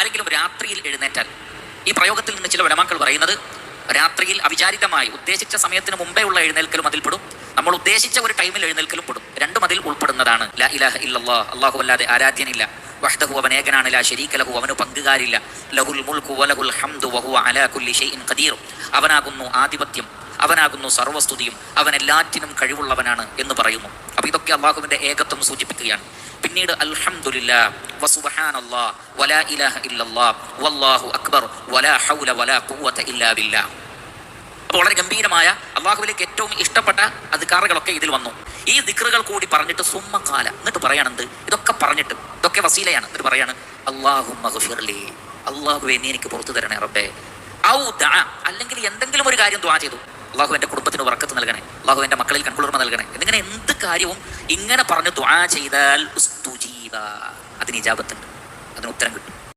ആരെങ്കിലും രാത്രിയിൽ എഴുന്നേറ്റാൽ ഈ പ്രയോഗത്തിൽ നിന്ന് ചില വലമാക്കൾ പറയുന്നത് രാത്രിയിൽ അവിചാരിതമായി ഉദ്ദേശിച്ച സമയത്തിന് മുമ്പേ ഉള്ള എഴുന്നേൽക്കലും അതിൽ പെടും. നമ്മൾ ഉദ്ദേശിച്ച ഒരു ടൈമിൽ എഴുന്നേൽക്കലും പെടും. രണ്ടും അതിൽ ഉൾപ്പെടുന്നതാണ്. ലാ ഇലാഹ അള്ളാഹു അല്ലാതെ ആരാധ്യനില്ല. വഹ്ദഹു അവൻ ഏകനാണ് ലാ ശരീക ലഹു അവന് പങ്കുകാരില്ല. ലഹുൽ മുൽക്കു വലഹുൽ ഹംദു വഹു അലാ കുല്ലി ഷൈഇൻ അവനാകുന്നു ആധിപത്യം. അവനാകുന്നു സർവസ്തുതിയും. അവൻ എല്ലാറ്റിനും കഴിവുള്ളവനാണ് എന്ന് പറയുന്നു. അപ്പൊ ഇതൊക്കെ അള്ളാഹുവിന്റെ ഏകത്വം സൂചിപ്പിക്കുകയാണ്. പിന്നീട് അൽഹംദുലില്ലാ വസുബ്ഹാനല്ലാ വലാ ഇലാഹ ഇല്ലല്ലാ വല്ലാഹു അക്ബർ വലാ ഹൗല വലാ ഖുവത ഇല്ലാ വളരെ ഗംഭീരമായ അള്ളാഹുവിലേക്ക് ഏറ്റവും ഇഷ്ടപ്പെട്ട അധികാറുകളൊക്കെ ഇതിൽ വന്നു. ഈ ദിക്റുകൾ കൂടി പറഞ്ഞിട്ട് സുമ്മക്കാല എന്നിട്ട് പറയാണെന്ത് ഇതൊക്കെ പറഞ്ഞിട്ട്. ഇതൊക്കെ വസീലയാണ്. എന്നിട്ട് പറയാണ് അള്ളാഹു മഗ്ഫിർലി അള്ളാഹുവെ നീ എനിക്ക് പുറത്തു തരണേ റബ്ബേ. ഔ അല്ലെങ്കിൽ എന്തെങ്കിലും ഒരു കാര്യം ദ്വാ ചെയ്തു. അള്ളാഹു എന്റെ കുടുംബത്തിന് അള്ളാഹു എന്റെ മക്കളിൽ കൺകുളിർമ നൽകണേ. എന്നിങ്ങനെ എന്ത് കാര്യവും ഇങ്ങനെ പറഞ്ഞു ദ്വാ ചെയ്താൽ അതിന് ഇജാബത്തുണ്ട്. അതിന് ഉത്തരം കിട്ടും.